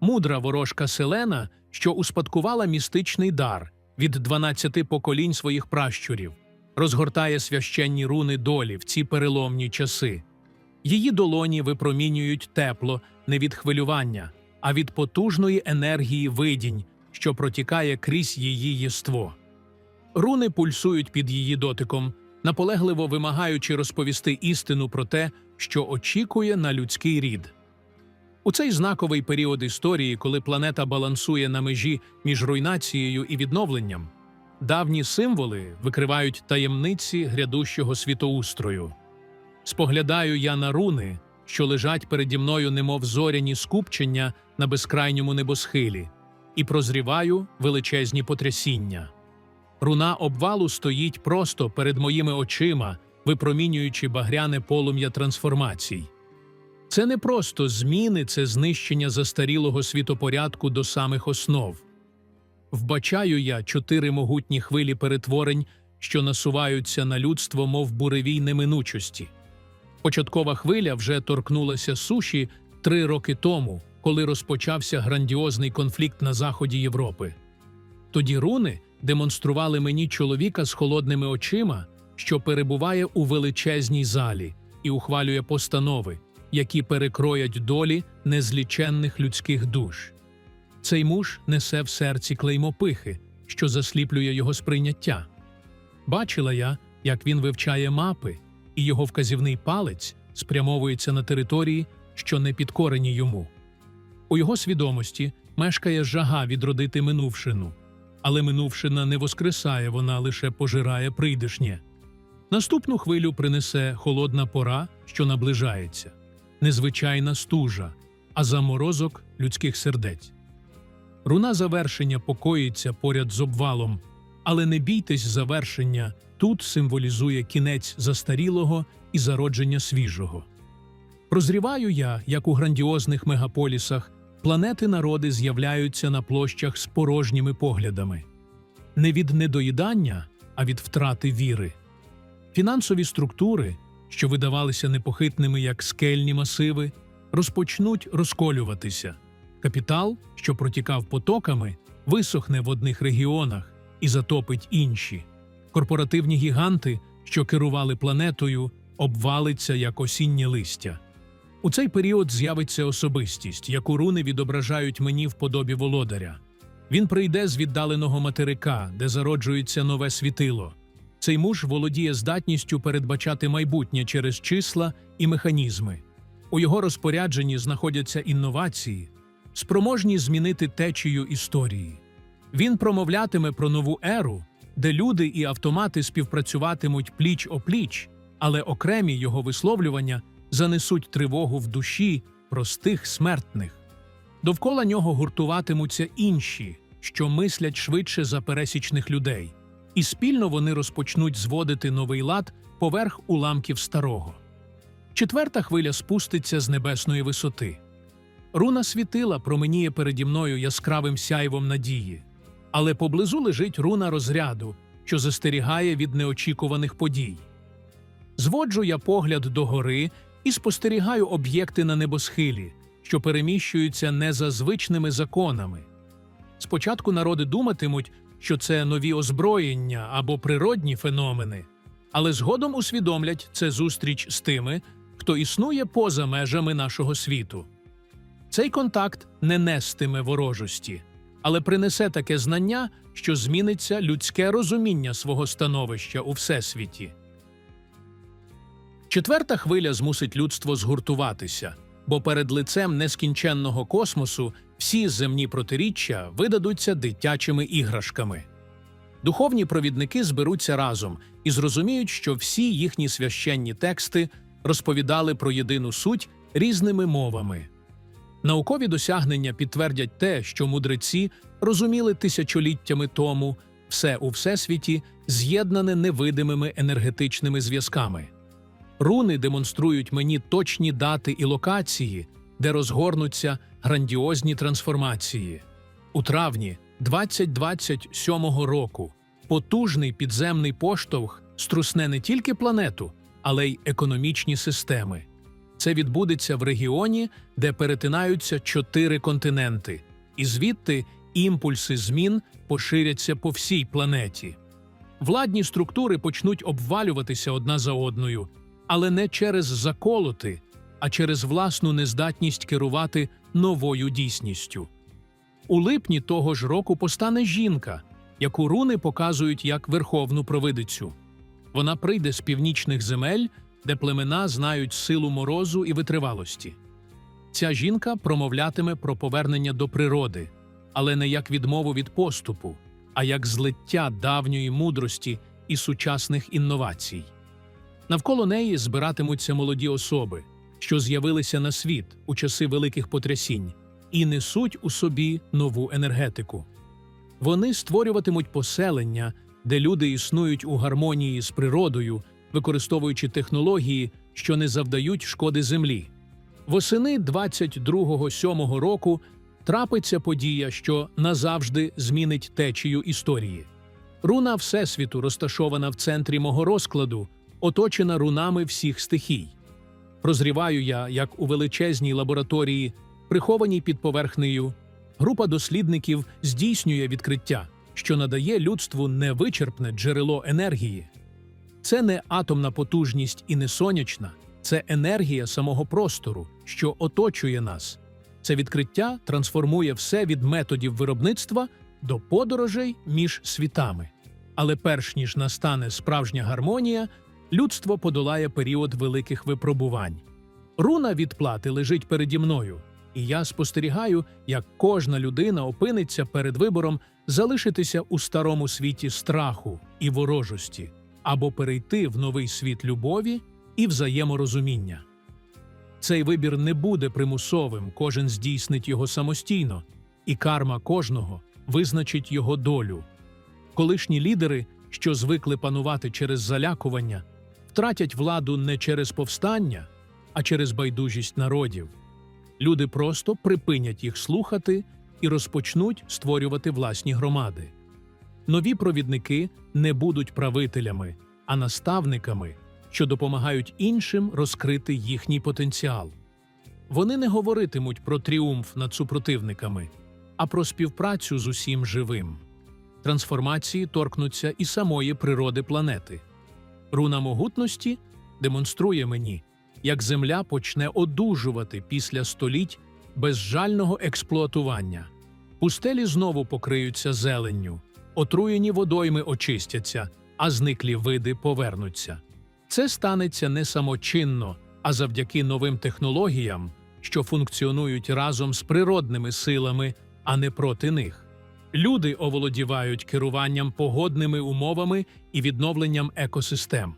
мудра ворожка Селена, що успадкувала містичний дар від 12 поколінь своїх пращурів, розгортає священні руни долі в ці переломні часи. Її долоні випромінюють тепло не від хвилювання, а від потужної енергії видінь, що протікає крізь її єство. Руни пульсують під її дотиком, наполегливо вимагаючи розповісти істину про те, що очікує на людський рід. У цей знаковий період історії, коли планета балансує на межі між руйнацією і відновленням, давні символи викривають таємниці грядущого світоустрою. Споглядаю я на руни, що лежать переді мною, немов зоряні скупчення на безкрайньому небосхилі, і прозріваю величезні потрясіння. Руна обвалу стоїть просто перед моїми очима, випромінюючи багряне полум'я трансформацій. Це не просто зміни, це знищення застарілого світопорядку до самих основ. Вбачаю я чотири могутні хвилі перетворень, що насуваються на людство, мов буревій неминучості. Початкова хвиля вже торкнулася суші три роки тому, коли розпочався грандіозний конфлікт на заході Європи. Тоді руни демонстрували мені чоловіка з холодними очима, що перебуває у величезній залі і ухвалює постанови, які перекроять долі незліченних людських душ. Цей муж несе в серці клеймо пихи, що засліплює його сприйняття. Бачила я, як він вивчає мапи, і його вказівний палець спрямовується на території, що не підкорені йому. У його свідомості мешкає жага відродити минувшину, але минувшина не воскресає, вона лише пожирає прийдешнє. Наступну хвилю принесе холодна пора, що наближається, незвичайна стужа, а заморозок людських сердець. Руна завершення покоїться поряд з обвалом, але не бійтесь завершення тут символізує кінець застарілого і зародження свіжого. Прозріваю я, як у грандіозних мегаполісах планети народи з'являються на площах з порожніми поглядами. Не від недоїдання, а від втрати віри. Фінансові структури, що видавалися непохитними як скельні масиви, розпочнуть розколюватися. Капітал, що протікав потоками, висохне в одних регіонах і затопить інші. Корпоративні гіганти, що керували планетою, обвалиться як осіннє листя. У цей період з'явиться особистість, яку руни відображають мені в подобі володаря. Він прийде з віддаленого материка, де зароджується нове світило. Цей муж володіє здатністю передбачати майбутнє через числа і механізми. У його розпорядженні знаходяться інновації, спроможні змінити течію історії. Він промовлятиме про нову еру, де люди і автомати співпрацюватимуть пліч опліч, але окремі його висловлювання занесуть тривогу в душі простих смертних. Довкола нього гуртуватимуться інші, що мислять швидше за пересічних людей, і спільно вони розпочнуть зводити новий лад поверх уламків старого. Четверта хвиля спуститься з небесної висоти. Руна світила променіє переді мною яскравим сяйвом надії, але поблизу лежить руна розряду, що застерігає від неочікуваних подій. Зводжу я погляд догори і спостерігаю об'єкти на небосхилі, що переміщуються не за звичними законами. Спочатку народи думатимуть, що це нові озброєння або природні феномени, але згодом усвідомлять це зустріч з тими, хто існує поза межами нашого світу. Цей контакт не нестиме ворожості, але принесе таке знання, що зміниться людське розуміння свого становища у всесвіті. Четверта хвиля змусить людство згуртуватися, бо перед лицем нескінченного космосу всі земні протиріччя видадуться дитячими іграшками. Духовні провідники зберуться разом і зрозуміють, що всі їхні священні тексти розповідали про єдину суть різними мовами. Наукові досягнення підтвердять те, що мудреці розуміли тисячоліттями тому все у всесвіті з'єднане невидимими енергетичними зв'язками. Руни демонструють мені точні дати і локації, де розгорнуться грандіозні трансформації. У травні 2027 року потужний підземний поштовх струсне не тільки планету, але й економічні системи. Це відбудеться в регіоні, де перетинаються чотири континенти, і звідти імпульси змін поширяться по всій планеті. Владні структури почнуть обвалюватися одна за одною, але не через заколоти, а через власну нездатність керувати новою дійсністю. У липні того ж року постане жінка, яку руни показують як верховну провидицю. Вона прийде з північних земель, де племена знають силу морозу і витривалості. Ця жінка промовлятиме про повернення до природи, але не як відмову від поступу, а як злиття давньої мудрості і сучасних інновацій. Навколо неї збиратимуться молоді особи, що з'явилися на світ у часи великих потрясінь, і несуть у собі нову енергетику. Вони створюватимуть поселення, де люди існують у гармонії з природою, використовуючи технології, що не завдають шкоди землі. Восени 22-го року трапиться подія, що назавжди змінить течію історії. Руна Всесвіту, розташована в центрі мого розкладу, оточена рунами всіх стихій. Прозріваю я, як у величезній лабораторії, прихованій під поверхнею, група дослідників здійснює відкриття, що надає людству невичерпне джерело енергії. Це не атомна потужність і не сонячна, це енергія самого простору, що оточує нас. Це відкриття трансформує все від методів виробництва до подорожей між світами. Але перш ніж настане справжня гармонія, людство подолає період великих випробувань. Руна відплати лежить переді мною, і я спостерігаю, як кожна людина опиниться перед вибором залишитися у старому світі страху і ворожості або перейти в новий світ любові і взаєморозуміння. Цей вибір не буде примусовим, кожен здійснить його самостійно, і карма кожного визначить його долю. Колишні лідери, що звикли панувати через залякування, втратять владу не через повстання, а через байдужість народів. Люди просто припинять їх слухати і розпочнуть створювати власні громади. Нові провідники не будуть правителями, а наставниками, що допомагають іншим розкрити їхній потенціал. Вони не говоритимуть про тріумф над супротивниками, а про співпрацю з усім живим. Трансформації торкнуться і самої природи планети. Руна могутності демонструє мені, як Земля почне одужувати після століть безжального експлуатування. Пустелі знову покриються зеленню, отруєні водойми очистяться, а зниклі види повернуться. Це станеться не самочинно, а завдяки новим технологіям, що функціонують разом з природними силами, а не проти них. Люди оволодівають керуванням погодними умовами і відновленням екосистем.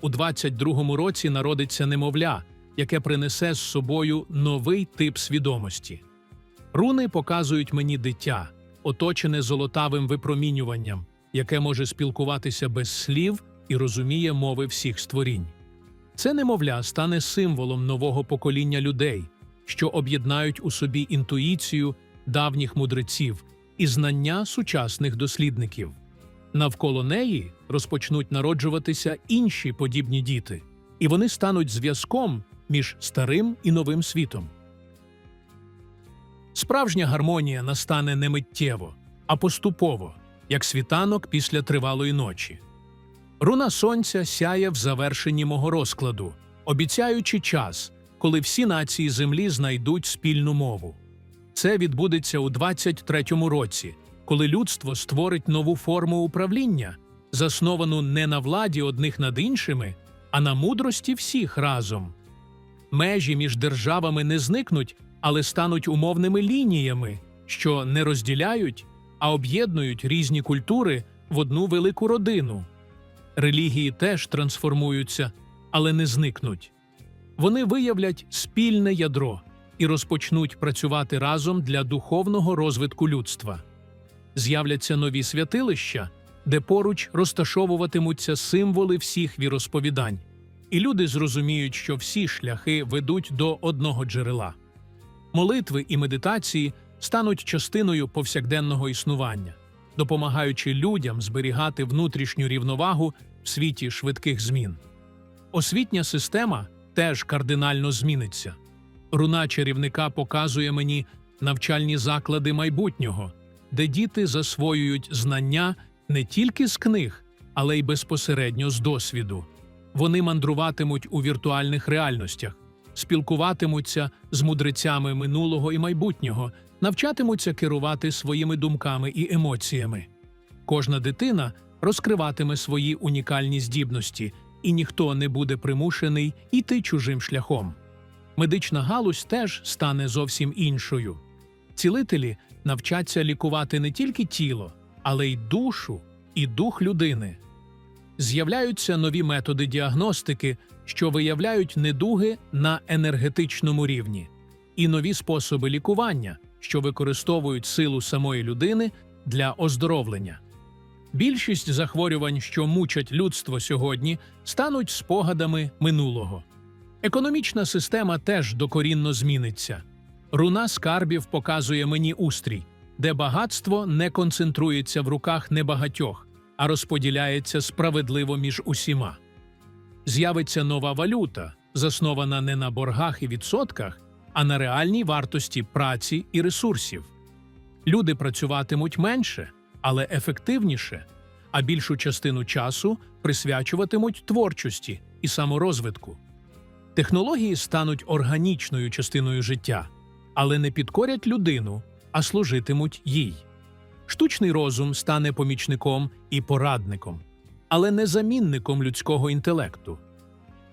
У 22-му році народиться немовля, яке принесе з собою новий тип свідомості. Руни показують мені дитя, оточене золотавим випромінюванням, яке може спілкуватися без слів і розуміє мови всіх створінь. Це немовля стане символом нового покоління людей, що об'єднають у собі інтуїцію давніх мудреців і знання сучасних дослідників. Навколо неї розпочнуть народжуватися інші подібні діти, і вони стануть зв'язком між старим і новим світом. Справжня гармонія настане не миттєво, а поступово, як світанок після тривалої ночі. Руна сонця сяє в завершенні мого розкладу, обіцяючи час, коли всі нації Землі знайдуть спільну мову. Це відбудеться у 23-му році, коли людство створить нову форму управління, засновану не на владі одних над іншими, а на мудрості всіх разом. Межі між державами не зникнуть, але стануть умовними лініями, що не розділяють, а об'єднують різні культури в одну велику родину. Релігії теж трансформуються, але не зникнуть. Вони виявлять спільне ядро і розпочнуть працювати разом для духовного розвитку людства. З'являться нові святилища, де поруч розташовуватимуться символи всіх віросповідань, і люди зрозуміють, що всі шляхи ведуть до одного джерела. Молитви і медитації стануть частиною повсякденного існування, допомагаючи людям зберігати внутрішню рівновагу в світі швидких змін. Освітня система теж кардинально зміниться. Руна чарівника показує мені навчальні заклади майбутнього, де діти засвоюють знання не тільки з книг, але й безпосередньо з досвіду. Вони мандруватимуть у віртуальних реальностях, спілкуватимуться з мудрецями минулого і майбутнього, навчатимуться керувати своїми думками і емоціями. Кожна дитина розкриватиме свої унікальні здібності, і ніхто не буде примушений іти чужим шляхом. Медична галузь теж стане зовсім іншою. Цілителі навчаться лікувати не тільки тіло, але й душу і дух людини. З'являються нові методи діагностики, що виявляють недуги на енергетичному рівні, і нові способи лікування, що використовують силу самої людини для оздоровлення. Більшість захворювань, що мучать людство сьогодні, стануть спогадами минулого. Економічна система теж докорінно зміниться. Руна скарбів показує мені устрій, де багатство не концентрується в руках небагатьох, а розподіляється справедливо між усіма. З'явиться нова валюта, заснована не на боргах і відсотках, а на реальній вартості праці і ресурсів. Люди працюватимуть менше, але ефективніше, а більшу частину часу присвячуватимуть творчості і саморозвитку. Технології стануть органічною частиною життя, але не підкорять людину, а служитимуть їй. Штучний розум стане помічником і порадником, але не замінником людського інтелекту.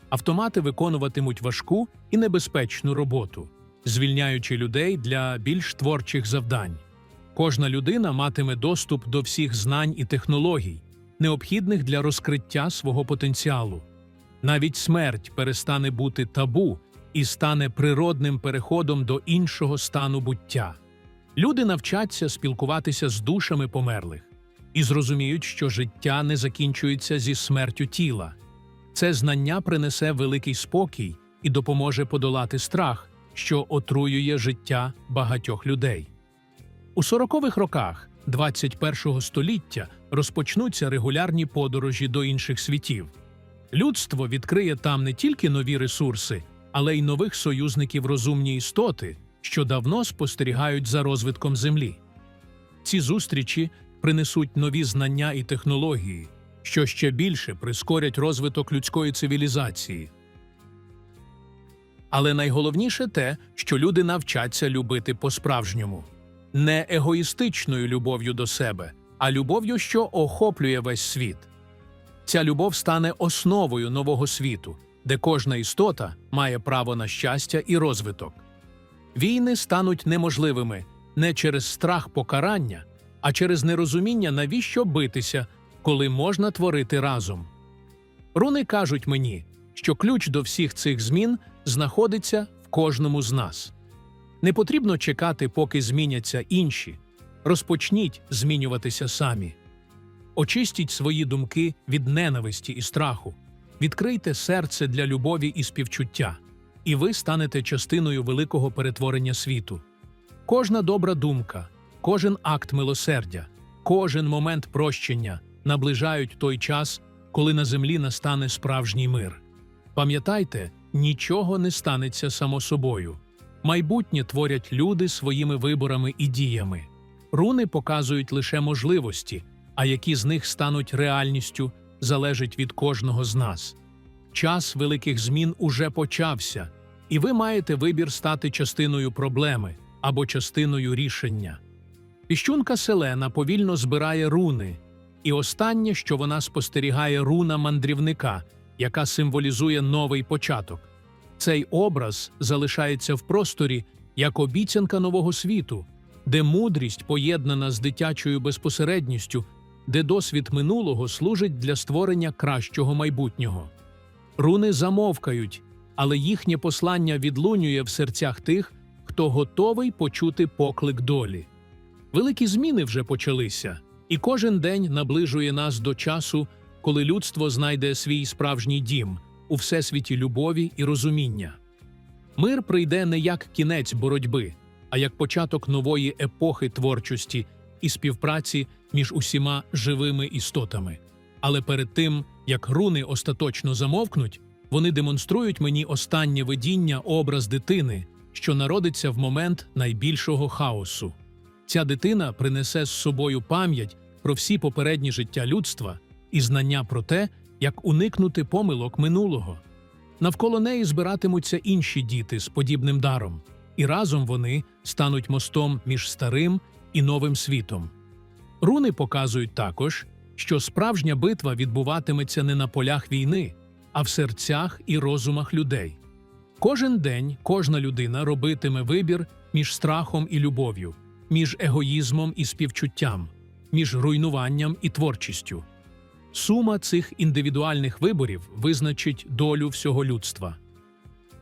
Автомати виконуватимуть важку і небезпечну роботу, звільняючи людей для більш творчих завдань. Кожна людина матиме доступ до всіх знань і технологій, необхідних для розкриття свого потенціалу. Навіть смерть перестане бути табу і стане природним переходом до іншого стану буття. Люди навчаться спілкуватися з душами померлих і зрозуміють, що життя не закінчується зі смертю тіла. Це знання принесе великий спокій і допоможе подолати страх, що отруює життя багатьох людей. У 40-х роках 21-го століття розпочнуться регулярні подорожі до інших світів. Людство відкриє там не тільки нові ресурси, але й нових союзників розумні істоти, що давно спостерігають за розвитком Землі. Ці зустрічі принесуть нові знання і технології, що ще більше прискорять розвиток людської цивілізації. Але найголовніше те, що люди навчаться любити по-справжньому не егоїстичною любов'ю до себе, а любов'ю, що охоплює весь світ. Ця любов стане основою нового світу, де кожна істота має право на щастя і розвиток. Війни стануть неможливими не через страх покарання, а через нерозуміння, навіщо битися, коли можна творити разом. Руни кажуть мені, що ключ до всіх цих змін знаходиться в кожному з нас. Не потрібно чекати, поки зміняться інші. Розпочніть змінюватися самі. Очистіть свої думки від ненависті і страху, відкрийте серце для любові і співчуття, і ви станете частиною великого перетворення світу. Кожна добра думка, кожен акт милосердя, кожен момент прощення наближають той час, коли на землі настане справжній мир. Пам'ятайте, нічого не станеться само собою. Майбутнє творять люди своїми виборами і діями. Руни показують лише можливості, а які з них стануть реальністю, залежить від кожного з нас. Час великих змін уже почався, і ви маєте вибір стати частиною проблеми або частиною рішення. Піщунка Селена повільно збирає руни, і останнє, що вона спостерігає, руна мандрівника, яка символізує новий початок. Цей образ залишається в просторі як обіцянка нового світу, де мудрість поєднана з дитячою безпосередністю, де досвід минулого служить для створення кращого майбутнього. Руни замовкають, але їхнє послання відлунює в серцях тих, хто готовий почути поклик долі. Великі зміни вже почалися, і кожен день наближує нас до часу, коли людство знайде свій справжній дім у всесвіті любові і розуміння. Мир прийде не як кінець боротьби, а як початок нової епохи творчості і співпраці між усіма живими істотами. Але перед тим, як руни остаточно замовкнуть, Вони демонструють мені останнє видіння образ дитини, що народиться в момент найбільшого хаосу. Ця дитина принесе з собою пам'ять про всі попередні життя людства і знання про те, як уникнути помилок минулого. Навколо неї збиратимуться інші діти з подібним даром, і разом вони стануть мостом між старим і новим світом. Руни показують також, що справжня битва відбуватиметься не на полях війни, а в серцях і розумах людей. Кожен день кожна людина робитиме вибір між страхом і любов'ю, між егоїзмом і співчуттям, між руйнуванням і творчістю. Сума цих індивідуальних виборів визначить долю всього людства.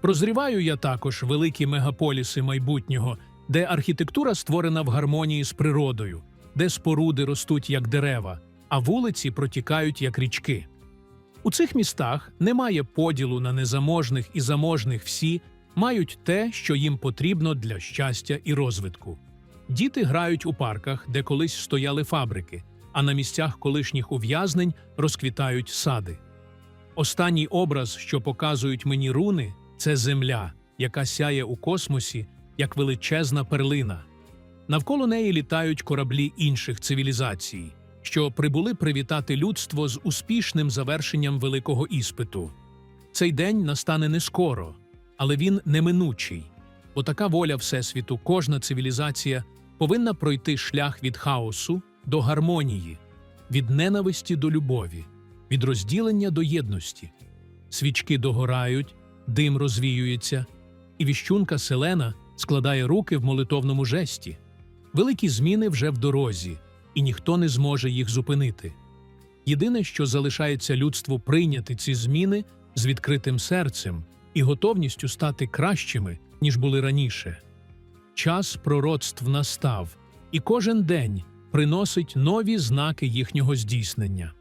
Прозріваю я також великі мегаполіси майбутнього, де архітектура створена в гармонії з природою, де споруди ростуть як дерева, а вулиці протікають як річки. У цих містах немає поділу на незаможних і заможних всі мають те, що їм потрібно для щастя і розвитку. Діти грають у парках, де колись стояли фабрики, а на місцях колишніх ув'язнень розквітають сади. Останній образ, що показують мені руни, це земля, яка сяє у космосі як величезна перлина. Навколо неї літають кораблі інших цивілізацій, що прибули привітати людство з успішним завершенням великого іспиту. Цей день настане не скоро, але він неминучий, бо така воля Всесвіту, кожна цивілізація повинна пройти шлях від хаосу до гармонії, від ненависті до любові, від розділення до єдності. Свічки догорають, дим розвіюється, і віщунка Селена складає руки в молитовному жесті. Великі зміни вже в дорозі, і ніхто не зможе їх зупинити. Єдине, що залишається людству прийняти ці зміни з відкритим серцем і готовністю стати кращими, ніж були раніше. Час пророцтв настав, і кожен день приносить нові знаки їхнього здійснення.